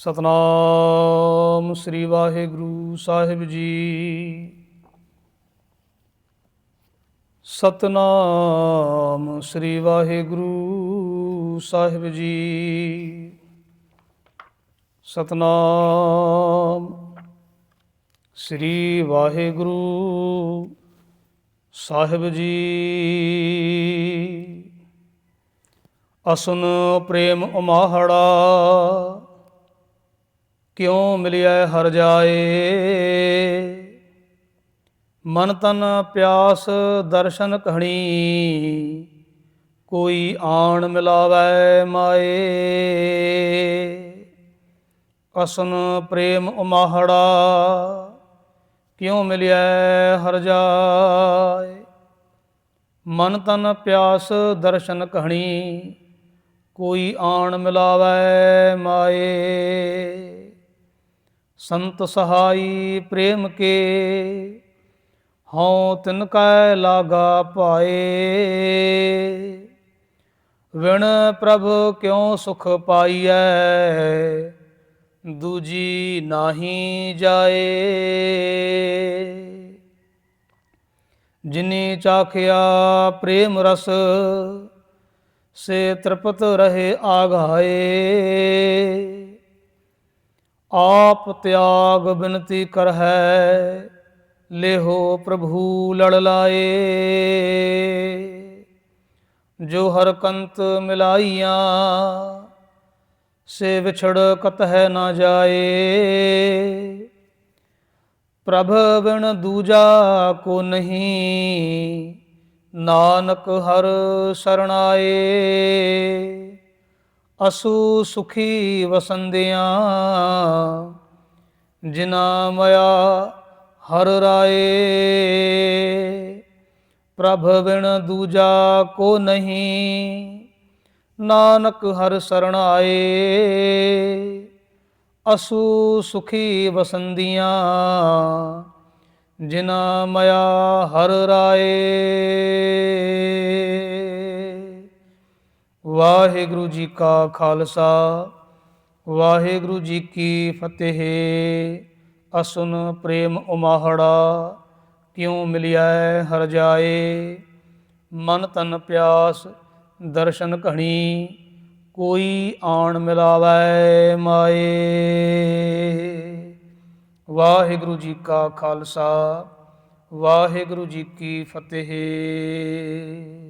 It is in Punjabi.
ਸਤਨਾਮ ਸ੍ਰੀ ਵਾਹਿਗੁਰੂ ਸਾਹਿਬ ਜੀ। ਸਤਨਾਮ ਸ੍ਰੀ ਵਾਹਿਗੁਰੂ ਸਾਹਿਬ ਜੀ। ਸਤਨਾਮ ਸ੍ਰੀ ਵਾਹਿਗੁਰੂ ਸਾਹਿਬ ਜੀ। ਅਸਨ ਪ੍ਰੇਮ ਉਮਾਹੜਾ ਕਿਉ ਮਿਲਿਆ ਹਰ ਜਾਏ? ਮਨ ਤਨ ਪਿਆਸ ਦਰਸ਼ਨ ਕਹਣੀ, ਕੋਈ ਆਣ ਮਿਲਾਵੈ ਮਾਏ। ਅਸਨ ਪ੍ਰੇਮ ਉਮਾਹੜਾ, ਕਿਉ ਮਿਲਿਆ ਹਰ ਜਾਏ? ਮਨ ਤਨ ਪਿਆਸ ਦਰਸ਼ਨ ਕਹਣੀ, ਕੋਈ ਆਣ ਮਿਲਾਵੈ ਮਾਏ। ਸੰਤ ਸਹਾਈ ਪ੍ਰੇਮ ਕੇ, ਹਉ ਤਿਨ ਕੈ ਲਾਗਾ ਪਾਏ ਵਿਣ ਪ੍ਰਭ ਕਿਉ ਸੁਖ ਪਾਈਐ, ਦੂਜੀ ਨਾਹੀ ਜਾਏ। ਜਿਨੇ ਚਾਖਿਆ ਪ੍ਰੇਮ ਰਸ, ਸੇ ਤ੍ਰਿਪਤ ਰਹੇ ਆਗਾਏ। ਆਪ ਤਿਆਗ ਬਿਨਤੀ ਕਰ ਹੈ ਲੇਹੋ ਪ੍ਰਭੂ ਲੜ ਲਾਏ। ਜੋ ਹਰ ਕੰਤ ਮਿਲਾਈਆਂ, ਸੇ ਵਿਛੜ ਕਤ ਹੈ ਨਾ ਜਾਏ। ਪ੍ਰਭ ਬਿਨ ਦੂਜਾ ਕੋ ਨਹੀਂ, ਨਾਨਕ ਹਰ ਸਰਣਾਏ ਅਸੂ ਸੁਖੀ ਵਸੰਦਿਆਂ ਜਿਨਾ ਮਇਆ ਹਰ ਰਾਏ। ਪ੍ਰਭ ਬਿਨ ਦੂਜਾ ਕੋ ਨਹੀਂ, ਨਾਨਕ ਹਰ ਸਰਣ ਆਏ। ਅਸੂ ਸੁਖੀ ਵਸੰਦੀਆਂ ਜਿਨਾ ਮਇਆ ਹਰ ਰਾਏ। ਵਾਹਿਗੁਰੂ ਜੀ ਕਾ ਖਾਲਸਾ, ਵਾਹਿਗੁਰੂ ਜੀ ਕੀ ਫਤਿਹ। ਅਸੁਨ ਪ੍ਰੇਮ ਉਮਾਹੜਾ, ਕਿਉ ਮਿਲਿਆ ਹਰ ਜਾਏ? ਮਨ ਤਨ ਪਿਆਸ, ਦਰਸ਼ਨ ਘਣੀ, ਕੋਈ ਆਣ ਮਿਲਾਵੈ ਮਾਏ। ਵਾਹਿਗੁਰੂ ਜੀ ਕਾ ਖਾਲਸਾ, ਵਾਹਿਗੁਰੂ ਜੀ ਕੀ ਫਤਿਹ।